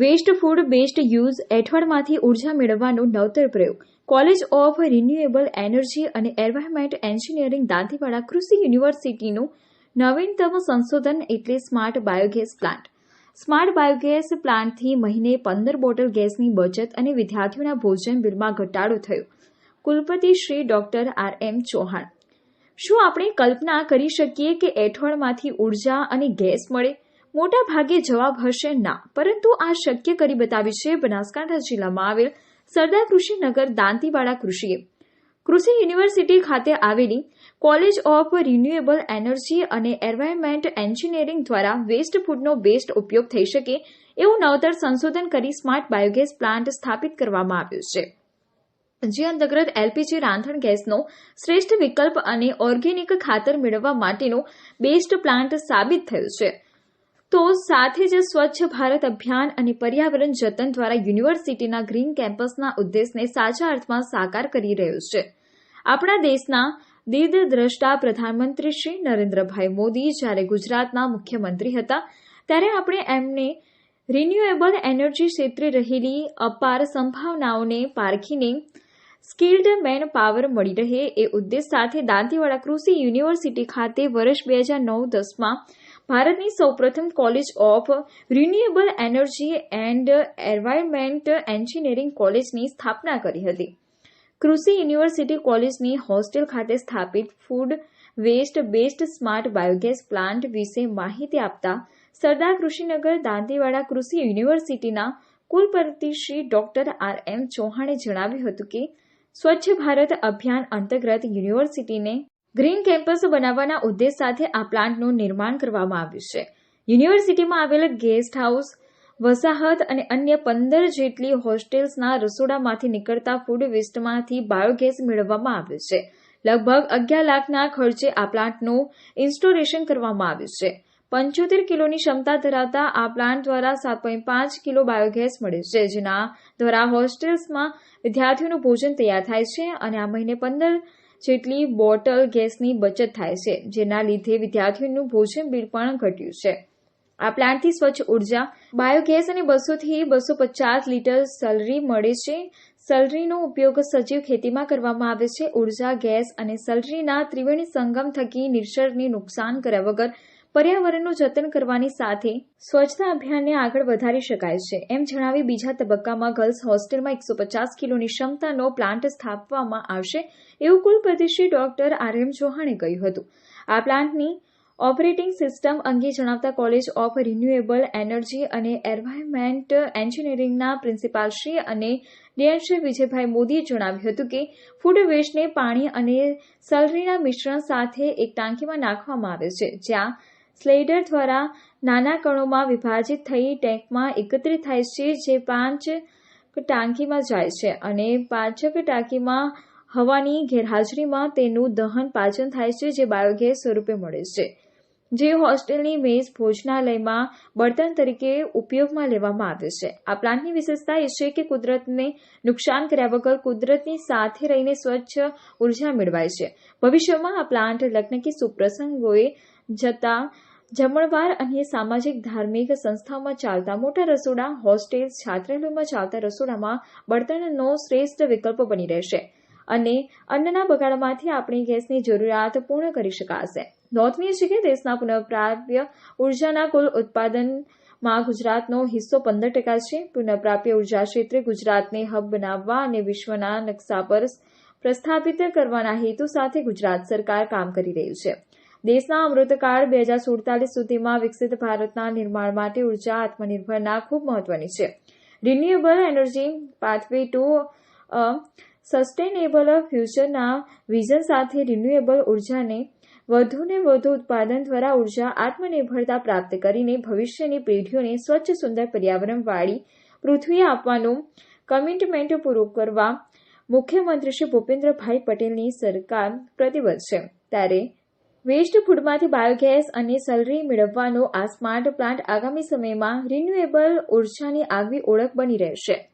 Waste food best use એઠવાડમાંથી ઊર્જા મેળવવાનો નવતર પ્રયોગ. કોલેજ ઓફ રિન્યુએબલ એનર્જી અને એન્વાયરમેન્ટ એન્જિનિયરિંગ દાંતીવાડા કૃષિ યુનિવર્સિટીનું નવીનતમ સંશોધન એટલે smart biogas plant. Smart biogas પ્લાન્ટથી મહિને પંદર બોટલ ગેસની બચત અને વિદ્યાર્થીઓના ભોજન બિલમાં ઘટાડો થયો. કુલપતિ Shri doctor R M Chauhan. શું આપણે કલ્પના કરી શકીએ કે એઠવાડમાંથી ઊર્જા અને ગેસ મળે? મોટા ભાગે જવાબ હશે ના. પરંતુ આ શક્ય કરી બતાવ્યું છે બનાસકાંઠા જિલ્લામાં આવેલ સરદાર કૃષિનગર દાંતીવાડા કૃષિએ કૃષિ યુનિવર્સિટી ખાતે આવેલી કોલેજ ઓફ રિન્યુએબલ એનર્જી અને એન્વાયરમેન્ટ એન્જિનિયરિંગ દ્વારા વેસ્ટ ફૂડનો બેસ્ટ ઉપયોગ થઈ શકે એવું નવતર સંશોધન કરી સ્માર્ટ બાયોગેસ પ્લાન્ટ સ્થાપિત કરવામાં આવ્યો છે. જે અંતર્ગત એલપીજી રાંધણ ગેસનો શ્રેષ્ઠ વિકલ્પ અને ઓર્ગેનિક ખાતર મેળવવા માટેનો બેસ્ટ પ્લાન્ટ સાબિત થયો છે. તો સાથે જ સ્વચ્છ ભારત અભિયાન અને પર્યાવરણ જતન દ્વારા યુનિવર્સિટીના ગ્રીન કેમ્પસના ઉદ્દેશને સાચા અર્થમાં સાકાર કરી રહ્યું છે. આપણા દેશના દીર્ઘદ્રષ્ટા પ્રધાનમંત્રી શ્રી નરેન્દ્રભાઈ મોદી જ્યારે ગુજરાતના મુખ્યમંત્રી હતા, ત્યારે આપણે એમને રિન્યુએબલ એનર્જી ક્ષેત્રે રહેલી અપાર સંભાવનાઓને પારખીને સ્કિલ્ડ મેન પાવર મળી રહે એ ઉદ્દેશ સાથે દાંતીવાડા કૃષિ યુનિવર્સિટી ખાતે વર્ષ બે હજાર નવ દસમાં ભારતની સૌપ્રથમ college of renewable energy and environment engineering કોલેજની સ્થાપના કરી હતી. કૃષિ યુનિવર્સિટી કોલેજની હોસ્ટેલ ખાતે સ્થાપિત food waste best smart biogas plant વિશે માહિતી આપતા સરદાર કૃષિનગર દાંતીવાડા કૃષિ યુનિવર્સિટીના કુલપતિ શ્રી ડોક્ટર આર એમ ચૌહાણે જણાવ્યું હતું કે સ્વચ્છ ભારત અભિયાન અંતર્ગત યુનિવર્સિટીને ગ્રીન કેમ્પસ બનાવવાના ઉદ્દેશ સાથે આ પ્લાન્ટનું નિર્માણ કરવામાં આવ્યું છે. યુનિવર્સિટીમાં આવેલ ગેસ્ટ હાઉસ, વસાહત અને અન્ય પંદર જેટલી હોસ્ટેલ્સના રસોડામાંથી નીકળતા ફૂડ વેસ્ટમાંથી બાયોગેસ મેળવવામાં આવ્યું છે. લગભગ અગિયાર લાખના ખર્ચે આ પ્લાન્ટનું ઇન્સ્ટોલેશન કરવામાં આવ્યું છે. પંચોતેર કિલોની ક્ષમતા ધરાવતા આ પ્લાન્ટ દ્વારા સાત પોઈન્ટ પાંચ કિલો બાયોગેસ મળે છે, જેના દ્વારા હોસ્ટેલ્સમાં વિદ્યાર્થીઓનું ભોજન તૈયાર થાય છે અને આ મહિને પંદર જેટલી બોટલ ગેસની બચત થાય છે, જેના લીધે વિદ્યાર્થીઓનું ભોજન બિલ પણ ઘટ્યું છે. આ પ્લાન્ટથી સ્વચ્છ ઊર્જા, બાયોગેસ અને બસોથી બસો પચાસ લીટર સલરી મળે છે. સલરીનો ઉપયોગ સજીવ ખેતીમાં કરવામાં આવે છે. ઊર્જા, ગેસ અને સલરીના ત્રિવેણી સંગમ થકી નિસર્ગને નુકસાન કર્યા વગર પર્યાવરણનું જતન કરવાની સાથે સ્વચ્છતા અભિયાનને આગળ વધારી શકાય છે. એમ જણાવી બીજા તબક્કામાં ગર્લ્સ હોસ્ટેલમાં એકસો પચાસ કિલોની ક્ષમતાનો પ્લાન્ટ સ્થાપવામાં આવશે એવું કુલપતિ શ્રી ડોક્ટર આર એમ ચૌહાણે કહ્યું હતું. આ પ્લાન્ટની ઓપરેટિંગ સિસ્ટમ અંગે જણાવતા કોલેજ ઓફ રિન્યુએબલ એનર્જી અને એન્વાયરમેન્ટ એન્જિનિયરિંગના પ્રિન્સિપાલ શ્રી અને ડીએનશ્રી વિજયભાઈ મોદીએ જણાવ્યું હતું કે ફૂડ વેસ્ટને પાણી અને સલરીના મિશ્રણ સાથે એક ટાંકીમાં નાખવામાં આવે છે, જ્યાં સ્લેડર દ્વારા નાના કણોમાં વિભાજિત થઈ ટેન્કમાં એકત્રિત થાય છે, જે પાંચ ટાંકીમાં જાય છે અને પાંચક ટાંકીમાં હવાની ગેરહાજરીમાં તેનું દહન પાચન થાય છે, જે બાયોગેસ સ્વરૂપે મળે છે. જે હોસ્ટેલની મેઝ ભોજનાલયમાં બળતણ તરીકે ઉપયોગમાં લેવામાં આવે છે. આ પ્લાન્ટની વિશેષતા એ છે કે કુદરતને નુકસાન કર્યા વગર કુદરતની સાથે રહીને સ્વચ્છ ઊર્જા મેળવાય છે. ભવિષ્યમાં આ પ્લાન્ટ લગ્ન કે સુપ્રસંગોએ જતા જમણવાર અને સામાજિક, ધાર્મિક સંસ્થાઓમાં ચાલતા મોટા રસોડા, હોસ્ટેલ, છાત્રાલયોમાં ચાલતા રસોડામાં બળતણનો શ્રેષ્ઠ વિકલ્પ બની રહેશે અને અન્નના બગાડમાંથી આપણી ગેસની જરૂરિયાત પૂર્ણ કરી શકાશે. નોંધનીય છે કે દેશના પુનઃપ્રાપ્ય ઉર્જાના કુલ ઉત્પાદનમાં ગુજરાતનો હિસ્સો પંદર ટકા છે. પુનઃપ્રાપ્ય ઊર્જા ક્ષેત્રે ગુજરાતને હબ બનાવવા અને વિશ્વના નકશા પર પ્રસ્થાપિત કરવાના હેતુ સાથે ગુજરાત સરકાર કામ કરી રહ્યું છે. દેશના અમૃતકાળ બે હજાર સુડતાલીસ સુધીમાં વિકસિત ભારતના નિર્માણ માટે ઊર્જા આત્મનિર્ભરના ખૂબ મહત્વની છે. Renewable energy pathway to sustainable ફ્યુચરના vision સાથે રિન્યુએબલ ઉર્જાને વધુને વધુ ઉત્પાદન દ્વારા ઊર્જા આત્મનિર્ભરતા પ્રાપ્ત કરીને ભવિષ્યની પેઢીઓને સ્વચ્છ, સુંદર પર્યાવરણવાળી પૃથ્વી આપવાનું કમિટમેન્ટ પૂરું કરવા મુખ્યમંત્રી શ્રી ભૂપેન્દ્રભાઈ પટેલની સરકાર પ્રતિબદ્ધ છે. ત્યારે વેસ્ટ ફૂડમાંથી બાયોગેસ અને સલરી મેળવવાનો આ સ્માર્ટ પ્લાન્ટ આગામી સમયમાં રિન્યુએબલ ઉર્જાની આગવી ઓળખ બની રહેશે.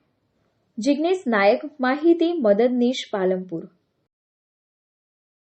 જિજ્ઞેશ નાયક, માહિતી, મદદનીશ, પાલનપુર.